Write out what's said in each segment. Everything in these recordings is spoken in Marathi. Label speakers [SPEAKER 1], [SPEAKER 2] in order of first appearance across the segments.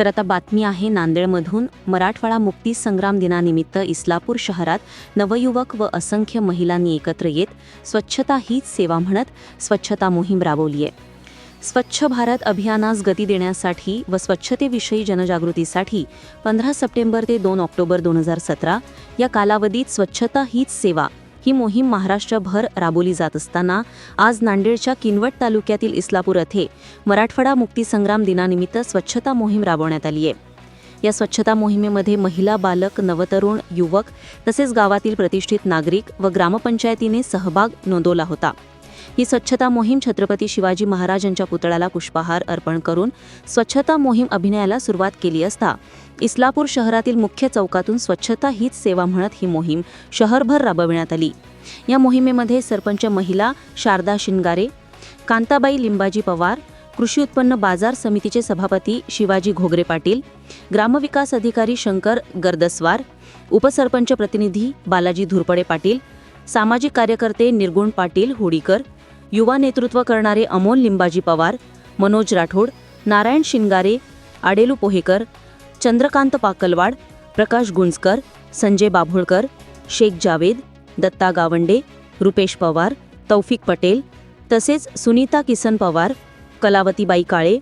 [SPEAKER 1] तर आता बातमी आहे नांदेडमधून. मराठवाडा मुक्ती संग्राम दिनानिमित्त इस्लापूर शहरात नवयुवक व असंख्य महिलांनी एकत्र येत स्वच्छता हीच सेवा म्हणत स्वच्छता मोहीम राबवली आहे स्वच्छ भारत अभियानास गती देण्यासाठी व स्वच्छतेविषयी जनजागृतीसाठी पंधरा सप्टेंबर ते दोन ऑक्टोबर दोन हजार सतरा या कालावधीत स्वच्छता हीच सेवा ही मोहीम महाराष्ट्रभर राबवली जात असताना आज नांदेडच्या किनवट तालुक्यातील इस्लापूर येथे मराठवाडा मुक्तीसंग्राम दिनानिमित्त स्वच्छता मोहीम राबवण्यात आली आहे. या स्वच्छता मोहिमेमध्ये महिला बालक नवतरुण युवक तसेच गावातील प्रतिष्ठित नागरिक व ग्रामपंचायतीने सहभाग नोंदवला होता. ही स्वच्छता मोहीम छत्रपती शिवाजी महाराज यांच्या पुतळ्याला पुष्पहार अर्पण करून स्वच्छता मोहीम अभिनयाला सुरुवात केली असता इस्लापूर शहरातील मुख्य चौकातून स्वच्छता हीच सेवा म्हणत ही मोहीम शहरभर राबविण्यात आली. या मोहिमेमध्ये सरपंच महिला शारदा शिंगारे कांताबाई लिंबाजी पवार कृषी उत्पन्न बाजार समितीचे सभापती शिवाजी घोगरे पाटील ग्रामविकास अधिकारी शंकर गर्दस्वार उपसरपंच प्रतिनिधी बालाजी धुरपडे पाटील सामाजिक कार्यकर्ते निर्गुण पाटील होडीकर युवा नेतृत्व करणारे अमोल लिंबाजी पवार मनोज राठोड नारायण शिंगारे आडेलू पोहेकर चंद्रकांत पाकलवाड प्रकाश गुंजकर संजय बाभोळकर शेख जावेद दत्ता गावंडे रुपेश पवार तौफिक पटेल तसेच सुनीता किसन पवार कलावतीबाई काळे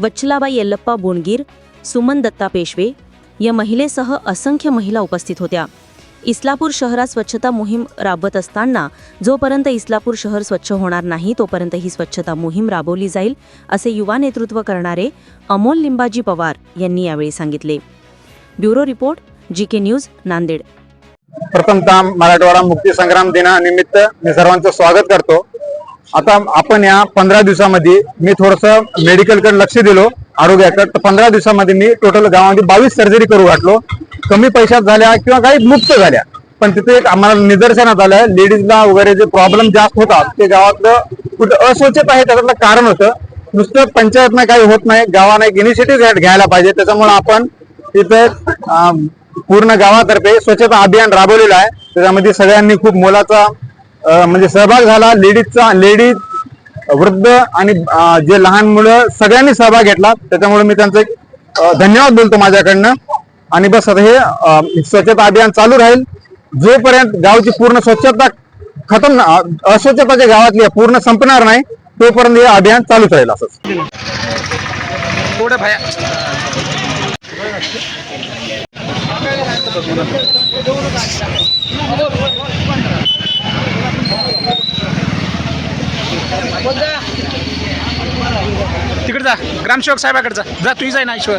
[SPEAKER 1] वच्छलाबाई येल्लप्पा बोणगीर सुमन दत्ता पेशवे या महिलेसह असंख्य महिला उपस्थित होत्या. इस्लापूर शहरात स्वच्छता मोहीम राबवत असताना जोपर्यंत इस्लापूर शहर स्वच्छ होणार नाही तोपर्यंत ही स्वच्छता मोहीम राबवली जाईल असे युवा नेतृत्व करणारे अमोल लिंबाजी पवार यांनी यावेळी सांगितले. Bureau report G K news Nanded.
[SPEAKER 2] प्रथमतः मराठवाडा मुक्ती संग्राम दिनानिमित्त मी सर्वांचं स्वागत करतो. आता आपण या पंधरा दिवसामध्ये मी थोडस मेडिकलकडे लक्ष दिलो आरोग्याकडे. तर पंधरा दिवसामध्ये मी टोटल गावामध्ये बावीस सर्जरी करू घातलो. कमी पैशात झाल्या किंवा काही मुक्त झाल्या. पण तिथे एक आम्हाला निदर्शनात आलं लेडीजला वगैरे जे प्रॉब्लेम जास्त होतात ते गावातलं कुठं अस्वच्छता आहे त्याच्यातलं कारण होतं. नुसतं पंचायतनं काही होत नाही. गावानं एक इनिशिएटिव्ह घ्यायला पाहिजे. त्याच्यामुळे आपण तिथं पूर्ण गावातर्फे स्वच्छता अभियान राबवलेलं आहे. त्याच्यामध्ये सगळ्यांनी खूप मोलाचा म्हणजे सहभाग झाला. लेडीजचा लेडीज वृद्ध आणि जे लहान मुलं सगळ्यांनी सहभाग घेतला. त्याच्यामुळे मी त्यांचं एक, धन्यवाद बोलतो माझ्याकडनं. आणि बस आता हे स्वच्छता अभियान चालू राहील. जोपर्यंत गावची पूर्ण स्वच्छता खतम अस्वच्छता जे गावातली पूर्ण संपणार नाही तोपर्यंत हे अभियान चालूच राहील असंच.
[SPEAKER 3] तिकडे जा ग्रामसेवक साहेबाकडे जा. जा तुझी जाय ना ईश्वर.